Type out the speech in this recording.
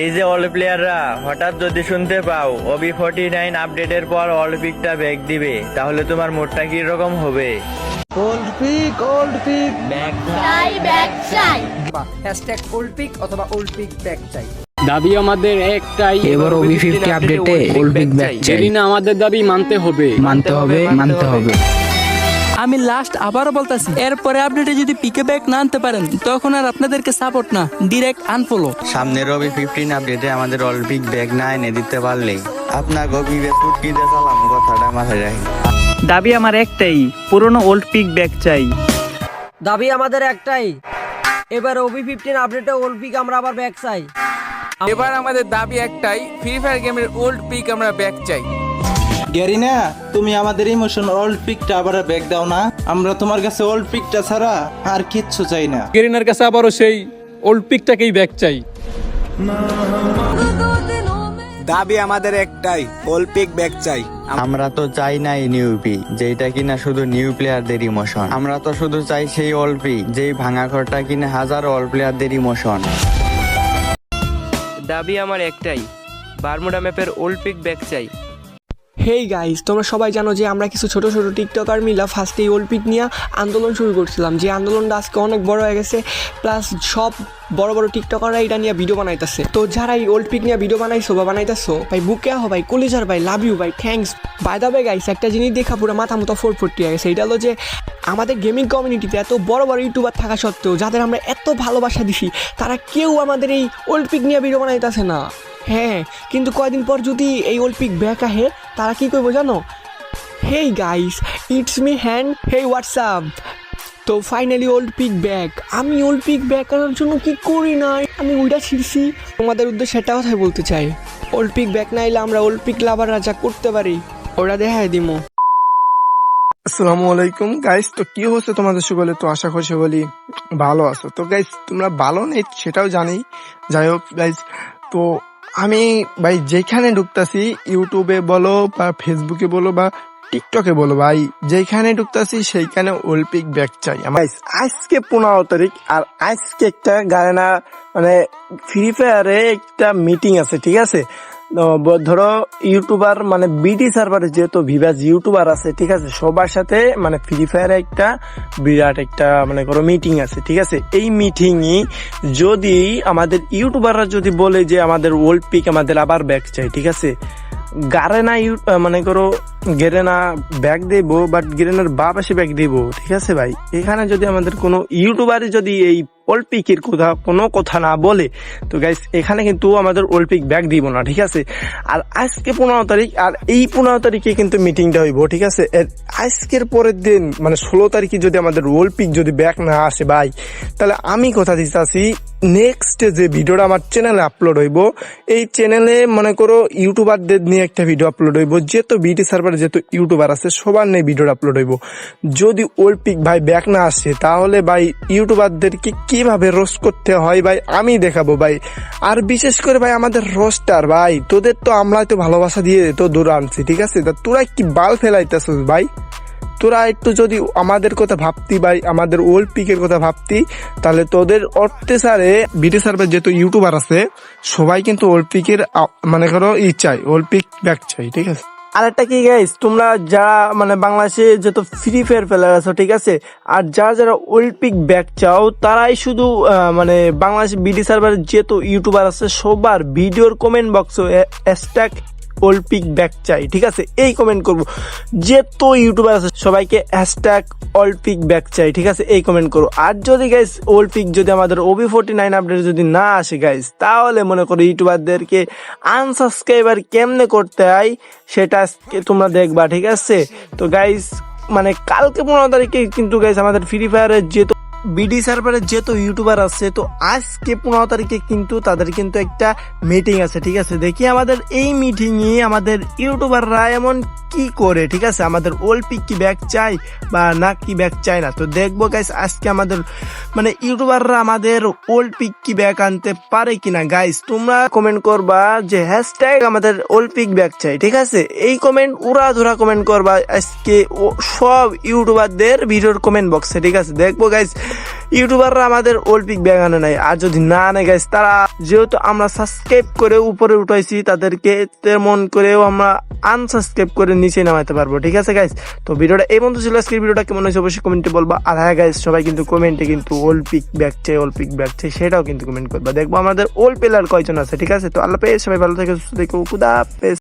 এই যে অল প্লেয়াররা হঠাৎ যদি শুনতে পাও ওবি ফোর্টি নাইন আপডেটের পর অলিম্পিকটা ব্যাগ দিবে তাহলে তোমার মোটটা কি রকম হবে কোল্ড পিক কোল্ড পিক চাই। ব্যাগ চাই। হ্যাশট্যাগ কোল্ড পিক অথবা ওল্ড পিক ব্যাগ চাই। দাবি আমাদের একটাই এবার ওবি ফিফটি আপডেটে ব্যাক চাই। যেদিন আমাদের দাবি মানতে হবে। মানতে হবে মানতে হবে। আমি লাস্ট আবারও বলতাছি এরপরে আপডেটে যদি পিকে ব্যাক না আনতে পারেন তখন আর আপনাদেরকে সাপোর্ট না ডিরেক্ট আনফলো সামনের রবি ফিফটিন আপডেটে আমাদের অলিম্পিক ব্যাগ না এনে দিতে পারলে আপনার গভীরে ফুটকি দিয়ে চালাম কথাটা মাথায় রাখি দাবি আমার একটাই পুরনো ওল্ড পিক ব্যাগ চাই। দাবি আমাদের একটাই। এবার ওবি ফিফটিন আপডেটে ওল্ড পিক আমরা আবার ব্যাক চাই। এবার আমাদের দাবি একটাই ফ্রি ফায়ার গেমের ওল্ড পিক আমরা ব্যাক চাই। গ্যারিনা তুমি আমাদের ইমোশন ওল্ড পিকটা আবার ব্যাগ দাও না। আমরা তোমার কাছে ওল্ড পিকটা ছাড়া আর কিচ্ছু চাই না। গেরিনার কাছে আবারও সেই ওল্ড পিকটাকেই ব্যাক চাই। দাবি আমাদের একটাই ওল্ড পিক ব্যাক চাই। আমরা তো চাই নাই নিউপি যেটা কিনা শুধু নিউ প্লেয়ারদের ইমোশন আমরা তো শুধু চাই সেই অল্পি যেই ভাঙা ঘরটা কিনা হাজার অল প্লেয়ারদের ইমোশন দাবি আমার একটাই বারমুডা ম্যাপের ওল্ড পিক ব্যাগ চাই। হেই গাইস তোমরা সবাই জানো যে আমরা কিছু ছোট ছোট টিকটকার মিলা ফার্স্টে এই ওলপিক নিয়ে আন্দোলন শুরু করছিলাম। যে আন্দোলনটা আজকে অনেক বড় হয়ে গেছে প্লাস সব বড় বড় টিকটকাররা এটা নিয়ে ভিডিও বানাইতেছে। তো যারা এই ওল্ড পিক নিয়ে ভিডিও বানাইছো বা বানাইতেছো, ভাই বুকে আহো ভাই, কলিজার ভাই লাভ ইউ ভাই থ্যাঙ্কস বাই দ্য গাইস একটা জিনিস দেখা পুরো মাথা মতো ফোর ফোরটি হয়ে গেছে, এটা হলো যে আমাদের গেমিং কমিউনিটিতে এত বড় বড় ইউটিউবার থাকা সত্ত্বেও যাদের আমরা এত ভালোবাসা দিছি, তারা কেউ আমাদের এই ওল্ড পিক নিয়ে ভিডিও বানাইতেছে না। হ্যাঁ কিন্তু কয়দিন পর যদি এই ওল্ড পিক ব্যাক আহে তারা কি করব জানো? Hey guys it's me hand hey WhatsApp তো ফাইনালি ওল্ড পিক ব্যাক আমি ওল্ড পিক ব্যাক আনার জন্য কি করি নাই? আমি ওইটা ছিঁড়ছি। তোমাদের উদ্দেশ্যে সেটা কথাই বলতে চাই। ওল্ড পিক ব্যাক না এলে আমরা ওল্ড পিক লাভাররা যা করতে পারি, ওরা দেখায় দিমো আসসালামু আলাইকুম। গাইস তো কি হচ্ছে তোমাদের সকলে? তো আশা করি সকলেই ভালো আছো। তো গাইস তোমরা ভালো নেই সেটাও জানি। যাই হোক গাইস তো আমি ভাই যেখানে ঢুকতেছি ইউটিউবে বলো বা ফেসবুকে বলো বা টিকটকে বলো ভাই, যেখানে ঢুকতেছি, সেইখানে অলিম্পিক ব্যাগ চাই আমার। আজকে পনেরো তারিখ আর আজকে একটা গায়না মানে ফ্রি ফায়ারে একটা মিটিং আছে, ঠিক আছে? ধরো ইউটিউবার মানে বিডি সার্ভারে যেহেতু ভিভাস ইউটিউবার আছে, ঠিক আছে? সবার সাথে মানে ফ্রি ফায়ারে একটা, বিরাট একটা মানে করো মিটিং আছে, ঠিক আছে? এই মিটিংই যদি আমাদের ইউটিউবাররা যদি বলে যে আমাদের ওল্ড পিক আমাদের আবার ব্যাক চাই, ঠিক আছে? গারেনা ইউ মানে করো, গেরেনা ব্যাগ দেব বাট গেরেনার বাপ এসে ব্যাগ দেব, ঠিক আছে ভাই? এখানে যদি আমাদের কোনো ইউটিউবারে যদি এই ওলপিকের কথা, কোনো কথা না বলে। তো গাইস এখানে কিন্তু আমাদের ওলপিক ব্যাগ দিব না, ঠিক আছে? আর আজকে পনেরো তারিখ, আর এই পনেরো তারিখে কিন্তু মিটিংটা হইব, ঠিক আছে? আজকের পরের দিন মানে ষোলো তারিখে যদি আমাদের ওলপিক যদি ব্যাগ না আসে ভাই, তাহলে আমি কথা দিতে দিতেছি নেক্সট যে ভিডিওটা আমার চ্যানেলে আপলোড হইব, এই চ্যানেলে মনে করো ইউটিউবারদের নিয়ে একটা ভিডিও আপলোড হইব, যেহেতু বিটি সার্ভার যেহেতু ইউটিউবার আছে, সবার নিয়ে ভিডিওটা আপলোড হইব। যদি ওল্ড পিক ভাই ব্যাক না আসে, তাহলে ভাই ইউটিউবারদেরকে কীভাবে রোস্ট করতে হয় ভাই, আমি দেখাবো ভাই। আর বিশেষ করে ভাই আমাদের রোস্টার ভাই, তোদের তো আমরা তো ভালোবাসা দিয়ে তো দূর আনছি, ঠিক আছে? তা তোরা কি বাল ফেলাইতেছিস ভাই? তোরা একটু যদি আমাদের কথা ভাবতি ভাই, আমাদের ওল্ড পিকের কথা ভাবতি, তাহলে তোদের অত্যাচারে বিটি সার্ভার যেহেতু ইউটিউবার আছে, সবাই কিন্তু ওল্ড পিকের মানে করো, ই চাই ওল্ড পিক ব্যাক চাই ঠিক আছে? আর একটা কি গাইস তোমরা যারা মানে বাংলাদেশে যত ফ্রি ফায়ার ফেলার আছো, ঠিক আছে? আর যারা যারা অলিম্পিক ব্যাগ চাও, তারাই শুধু মানে বাংলাদেশ বিডি সার্ভার যেহেতু ইউটিউবার আছে, সবার ভিডিওর comment box hashtag old peak back চাই, ঠিক আছে? এই কমেন্ট করব। যেত ইউটিউবার আছে, সবাইকে হ্যাশট্যাগ ওল্ড পিক ব্যাক চাই, ঠিক আছে? এই কমেন্ট করো। আর যদি গাইস ওল্ড পিক যদি আমাদের ওবি ফোর্টি নাইন আপডেট যদি না আসে গাইস তাহলে মনে করো ইউটিউবারদেরকে আনসাবস্ক্রাইবার কেমনে করতে হয়, সেটা তোমরা দেখবা, ঠিক আছে? তো গাইস মানে কালকে পনেরো তারিখে কিন্তু গাইস আমাদের ফ্রি ফায়ারের যেহেতু বিডি সার্ভারে যেহেতু ইউটিউবার আছে, তো আজকে পনেরো তারিখে কিন্তু তাদের কিন্তু একটা মিটিং আছে, ঠিক আছে? দেখি আমাদের এই মিটিংয়ে আমাদের ইউটিউবাররা এমন কি করে, ঠিক আছে? আমাদের ওল্ড পিক কি ব্যাগ চাই বা না কি ব্যাগ চাই না? তো দেখব গাইস আজকে আমাদের মানে ইউটিউবাররা আমাদের ওল্ড পিক কি ব্যাগ আনতে পারে কিনা? গাইস তোমরা কমেন্ট করবা যে হ্যাশট্যাগ আমাদের ওল্ড পিক ব্যাগ চাই, ঠিক আছে? এই কমেন্ট উড়া ধরা কমেন্ট করবা আজকে সব ইউটিউবারদের ভিডিওর কমেন্ট বক্সে ঠিক আছে? দেখব গাইস ইউটিউবাররা আমাদের অলিম্পিক ব্যাগ আনে নাই। আর যদি না তারা যেহেতু আমরা সাবস্ক্রাইব করে উপরে উঠাইছি, তাদেরকে তেমন করেও আমরা আনসাবস্ক্রাইব করে নিচে নামাতে পারব, ঠিক আছে গাইস তো ভিডিওটা এই বন্ধু ছিল। আজকের ভিডিওটা কেমন হয়েছে অবশ্যই কমেন্টে বলবা। আর হ্যাঁ গাইস সবাই কিন্তু কমেন্টে কিন্তু অলিম্পিক ব্যাগ চাই অলিম্পিক ব্যাগ সেটাও কিন্তু কমেন্ট করবা। দেখব আমাদের ওল্ড প্লেয়ার কয়জন আছে, ঠিক আছে? তো আল্লাহ পেয়ে সবাই ভালো থেকে, সুস্থ থেকো, খুদা হাফেজ।